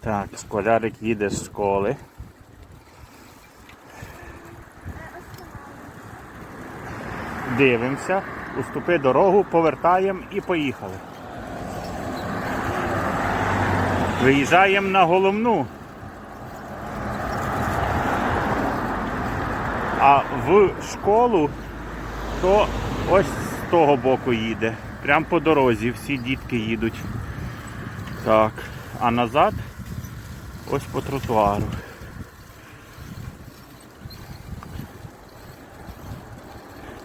Так, школярик їде з школи. Дивимося, уступи дорогу, повертаємо і поїхали. Виїжджаємо на головну. А в школу то ось з того боку їде. Прямо по дорозі всі дітки їдуть. Так, а назад ось по тротуару.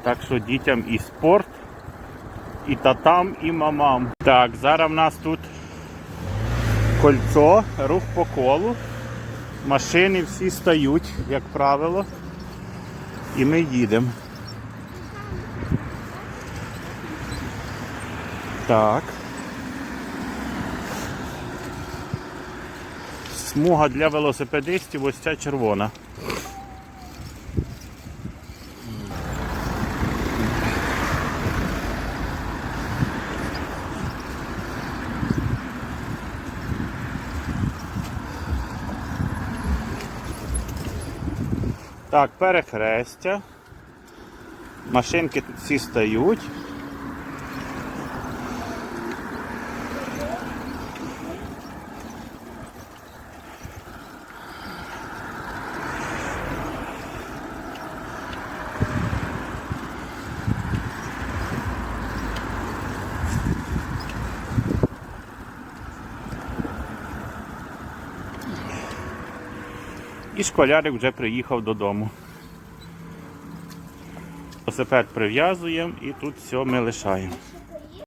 Так що дітям і спорт, і татам, і мамам. Так, зараз в нас тут кольцо, рух по колу. Машини всі стають, як правило. І ми їдемо. Так. Смуга для велосипедистів ось ця червона. Так, перехрестя. Машинки тут всі стають. І школярик вже приїхав додому. Велосипед прив'язуємо і тут все ми лишаємо.